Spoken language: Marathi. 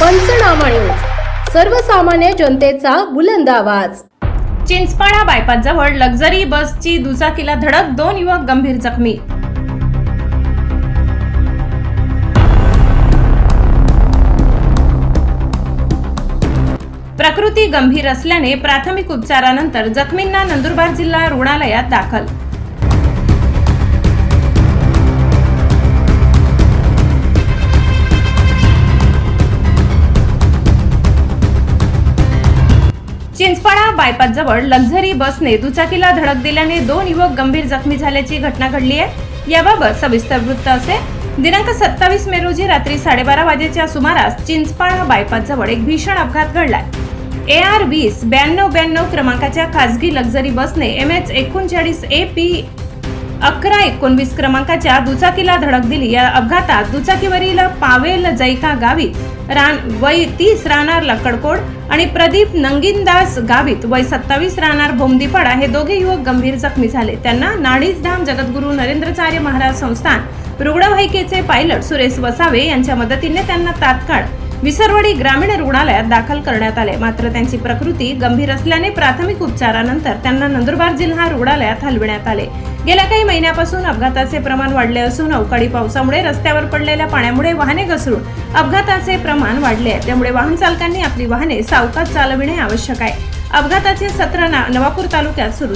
पंचनामा न्यूज. सर्वसामान्य जनतेचा बुलंद आवाज. चिंचपाडा बायपास जवळ लक्झरी बसची दुचाकीला धडक दोन युवक गंभीर जखमी. प्रकृती गंभीर असल्याने प्राथमिक उपचारानंतर जखमींना नंदुरबार जिल्हा रुग्णालयात दाखल. चिंचपाडा बायपास जवळ लक्झरी बसने दुचाकीला धडक दिल्याने दोन युवक गंभीर जखमी झाल्याची घटना घडली आहे. याबाबत सविस्तर वृत्त असे. दिनांक सत्तावीस मे रोजी रात्री साडेबारा वाजेच्या सुमारास चिंचपाडा बायपास जवळ एक भीषण अपघात घडलाय. ए आर वीस ब्याण्णव ब्याण्णव क्रमांकाच्या खासगी लक्झरी बसने एम एच एकोणचाळीस ए पी अकरा एकोणवीस क्रमांकाच्या दुचाकीला धडक दिली. या अपघातात दुचाकीवरील पावेल जैका गावित रान वय तीस राहणार लकडकोड आणि प्रदीप नंगिनदास गावित वय सत्तावीस राहणार बोमदीपाडा हे दोघे युवक गंभीर जखमी झाले. त्यांना नाडीजधाम जगद्गुरू नरेंद्रचार्य महाराज संस्थान रुग्णवाहिकेचे पायलट सुरेश वसावे यांच्या मदतीने त्यांना तात्काळ विसरवडी ग्रामीण रुग्णालयात दाखल करण्यात आले. मात्र त्यांची प्रकृती गंभीर असल्याने प्राथमिक उपचारानंतर त्यांना नंदुरबार जिल्हा रुग्णालयात हलविण्यात आले. गेल्या काही महिन्यापासून अपघाताचे प्रमाण वाढले असून अवकाळी पावसामुळे रस्त्यावर पडलेल्या पाण्यामुळे वाहने घसरून अपघाताचे प्रमाण वाढले आहे. त्यामुळे वाहन चालकांनी आपली वाहने सावकाश चालविणे आवश्यक आहे. अपघाताचे सत्र ना- नवापूर तालुक्यात सुरू